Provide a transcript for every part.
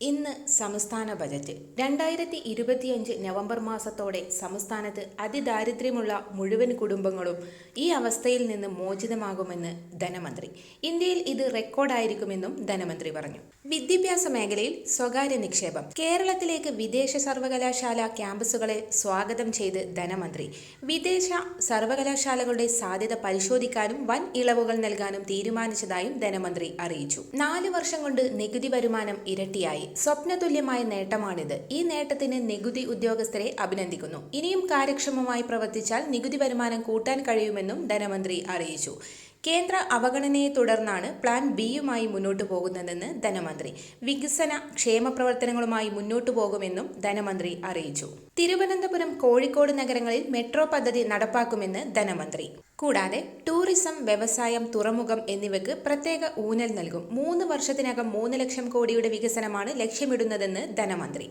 ഇന്ന് സംസ്ഥാന ബജറ്റ്. രണ്ടായിരത്തി ഇരുപത്തിയഞ്ച് നവംബർ മാസത്തോടെ സംസ്ഥാനത്ത് അതിദാരിദ്ര്യമുള്ള മുഴുവൻ കുടുംബങ്ങളും ഈ അവസ്ഥയിൽ നിന്ന് മോചിതമാകുമെന്ന് ധനമന്ത്രി. ഇന്ത്യയിൽ ഇത് റെക്കോർഡായിരിക്കുമെന്നും ധനമന്ത്രി പറഞ്ഞു. വിദ്യാഭ്യാസ മേഖലയിൽ സ്വകാര്യ നിക്ഷേപം. കേരളത്തിലേക്ക് വിദേശ സർവകലാശാല ക്യാമ്പസുകളെ സ്വാഗതം ചെയ്ത് ധനമന്ത്രി. വിദേശ സർവകലാശാലകളുടെ സാധ്യത പരിശോധിക്കാനും വൻ ഇളവുകൾ നൽകാനും തീരുമാനിച്ചതായും ധനമന്ത്രി അറിയിച്ചു. നാല് വർഷം കൊണ്ട് നികുതി വരുമാനം ഇരട്ടിയായി. സ്വപ്നതുല്യമായ നേട്ടമാണിത്. ഈ നേട്ടത്തിന് നികുതി ഉദ്യോഗസ്ഥരെ അഭിനന്ദിക്കുന്നു. ഇനിയും കാര്യക്ഷമമായി പ്രവർത്തിച്ചാൽ നികുതി വരുമാനം കൂട്ടാൻ കഴിയുമെന്നും ധനമന്ത്രി അറിയിച്ചു. കേന്ദ്ര അവഗണനയെ തുടർന്നാണ് പ്ലാൻ ബിയുമായി മുന്നോട്ടു പോകുന്നതെന്ന് ധനമന്ത്രി. വികസന ക്ഷേമ പ്രവർത്തനങ്ങളുമായി മുന്നോട്ടു പോകുമെന്നും ധനമന്ത്രി അറിയിച്ചു. തിരുവനന്തപുരം കോഴിക്കോട് നഗരങ്ങളിൽ മെട്രോ പദ്ധതി നടപ്പാക്കുമെന്ന് ധനമന്ത്രി. കൂടാതെ ടൂറിസം വ്യവസായം തുറമുഖം എന്നിവയ്ക്ക് പ്രത്യേക ഊന്നൽ നൽകും. മൂന്ന് വർഷത്തിനകം മൂന്ന് ലക്ഷം കോടിയുടെ വികസനമാണ് ലക്ഷ്യമിടുന്നതെന്ന് ധനമന്ത്രി.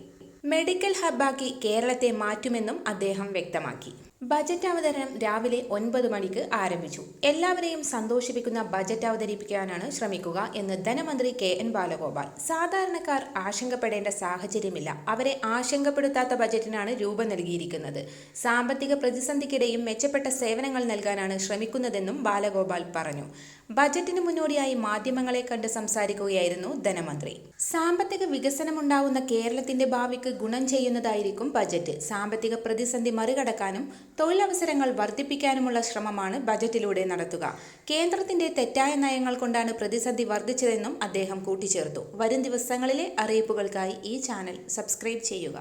മെഡിക്കൽ ഹബ്ബാക്കി കേരളത്തെ മാറ്റുമെന്നും അദ്ദേഹം വ്യക്തമാക്കി. ബജറ്റ് അവതരണം രാവിലെ ഒൻപത് മണിക്ക് ആരംഭിച്ചു. എല്ലാവരെയും സന്തോഷിപ്പിക്കുന്ന ബജറ്റ് അവതരിപ്പിക്കാനാണ് ശ്രമിക്കുക എന്ന് ധനമന്ത്രി കെ എൻ ബാലഗോപാൽ. സാധാരണക്കാർ ആശങ്കപ്പെടേണ്ട സാഹചര്യമില്ല. അവരെ ആശങ്കപ്പെടുത്താത്ത ബജറ്റിനാണ് രൂപം നൽകിയിരിക്കുന്നത്. സാമ്പത്തിക പ്രതിസന്ധിക്കിടെയും മെച്ചപ്പെട്ട സേവനങ്ങൾ നൽകാനാണ് ശ്രമിക്കുന്നതെന്നും ബാലഗോപാൽ പറഞ്ഞു. ബജറ്റിന് മുന്നോടിയായി മാധ്യമങ്ങളെ കണ്ട് സംസാരിക്കുകയായിരുന്നു ധനമന്ത്രി. സാമ്പത്തിക വികസനമുണ്ടാവുന്ന കേരളത്തിന്റെ ഭാവിക്ക് ഗുണം ചെയ്യുന്നതായിരിക്കും ബജറ്റ്. സാമ്പത്തിക പ്രതിസന്ധി മറികടക്കാനും തൊഴിലവസരങ്ങൾ വർദ്ധിപ്പിക്കാനുമുള്ള ശ്രമമാണ് ബജറ്റിലൂടെ നടത്തുക. കേന്ദ്രത്തിന്റെ തെറ്റായ നയങ്ങൾ കൊണ്ടാണ് പ്രതിസന്ധി വർദ്ധിച്ചതെന്നും അദ്ദേഹം കൂട്ടിച്ചേർത്തു. വരും ദിവസങ്ങളിലെ അറിയിപ്പുകൾക്കായി ഈ ചാനൽ സബ്സ്ക്രൈബ് ചെയ്യുക.